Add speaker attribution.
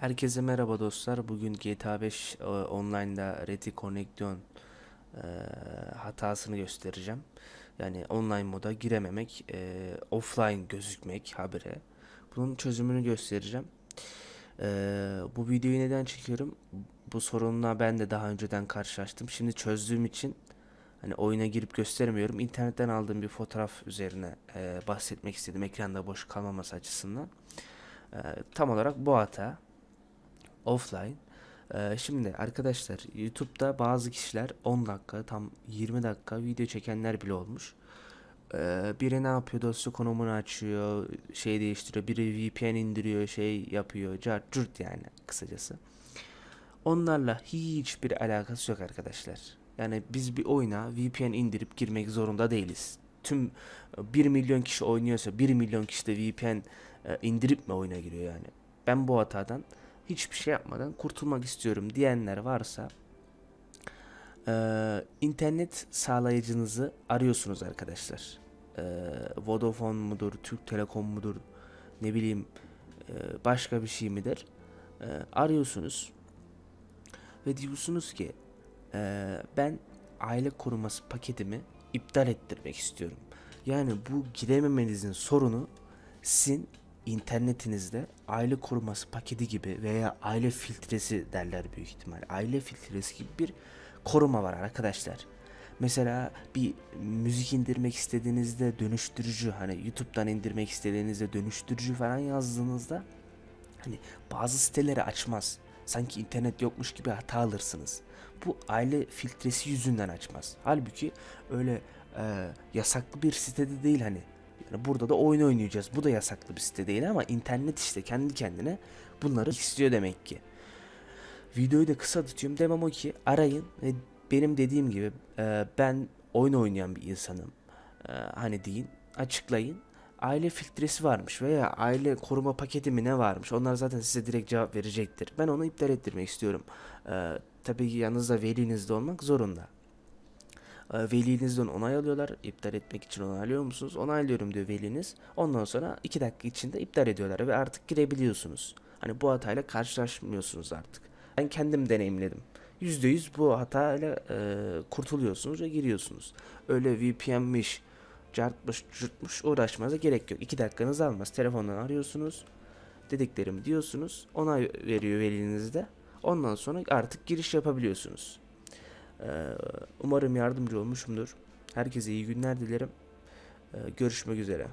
Speaker 1: Herkese merhaba dostlar. Bugün GTA 5 e, online'da Reti Connection e, hatasını göstereceğim. Yani online moda girememek, e, offline gözükmek habire. Bunun çözümünü göstereceğim. E, bu videoyu neden çekiyorum? Bu sorunla ben de daha önceden karşılaştım. Şimdi çözdüğüm için hani oyuna girip gösteremiyorum. İnternetten aldığım bir fotoğraf üzerine e, bahsetmek istedim. Ekranda boş kalmaması açısından. E, tam olarak bu hata offline. Ee, şimdi arkadaşlar YouTube'da bazı kişiler 10 dakika tam 20 dakika video çekenler bile olmuş. Ee, biri ne yapıyor dosya konumunu açıyor, şey değiştiriyor, biri VPN indiriyor, şey yapıyor, cart curt yani kısacası. Onlarla hiçbir alakası yok arkadaşlar. Yani biz bir oyuna VPN indirip girmek zorunda değiliz. Tüm 1 milyon kişi oynuyorsa 1 milyon kişi de VPN e, indirip mi oyuna giriyor yani? Ben bu hatadan hiçbir şey yapmadan kurtulmak istiyorum diyenler varsa eee, internet sağlayıcınızı arıyorsunuz arkadaşlar. Eee, Vodafone mudur, Türk Telekom mudur, ne bileyim eee, başka bir şey midir? Eee, arıyorsunuz ve diyorsunuz ki eee, ben aile koruması paketimi iptal ettirmek istiyorum. Yani bu girememenizin sorunu sizin internetinizde aile koruması paketi gibi veya aile filtresi derler büyük ihtimal. Aile filtresi gibi bir koruma var arkadaşlar. Mesela bir müzik indirmek istediğinizde dönüştürücü hani YouTube'dan indirmek istediğinizde dönüştürücü falan yazdığınızda hani bazı siteleri açmaz. Sanki internet yokmuş gibi hata alırsınız. Bu aile filtresi yüzünden açmaz. Halbuki öyle e, yasaklı bir sitede değil hani. Yani burada da oyun oynayacağız. Bu da yasaklı bir site değil ama internet işte kendi kendine bunları istiyor demek ki. Videoyu da kısa tutuyorum. Demem o ki arayın ve benim dediğim gibi e, ben oyun oynayan bir insanım. E, hani deyin açıklayın. Aile filtresi varmış veya aile koruma paketi mi ne varmış onlar zaten size direkt cevap verecektir. Ben onu iptal ettirmek istiyorum. E, tabii ki yanınızda veliniz de olmak zorunda. E, velinizden onay alıyorlar. İptal etmek için onaylıyor musunuz? Onaylıyorum diyor veliniz. Ondan sonra 2 dakika içinde iptal ediyorlar ve artık girebiliyorsunuz. Hani bu hatayla karşılaşmıyorsunuz artık. Ben kendim deneyimledim. %100 bu hatayla e, kurtuluyorsunuz ve giriyorsunuz. Öyle VPN'miş, cartmış, cürtmüş uğraşmanıza gerek yok. 2 dakikanızı almaz. Telefondan arıyorsunuz. Dediklerimi diyorsunuz. Onay veriyor veliniz de. Ondan sonra artık giriş yapabiliyorsunuz. Ee, Umarım yardımcı olmuşumdur. Herkese iyi günler dilerim. Ee, Görüşmek üzere.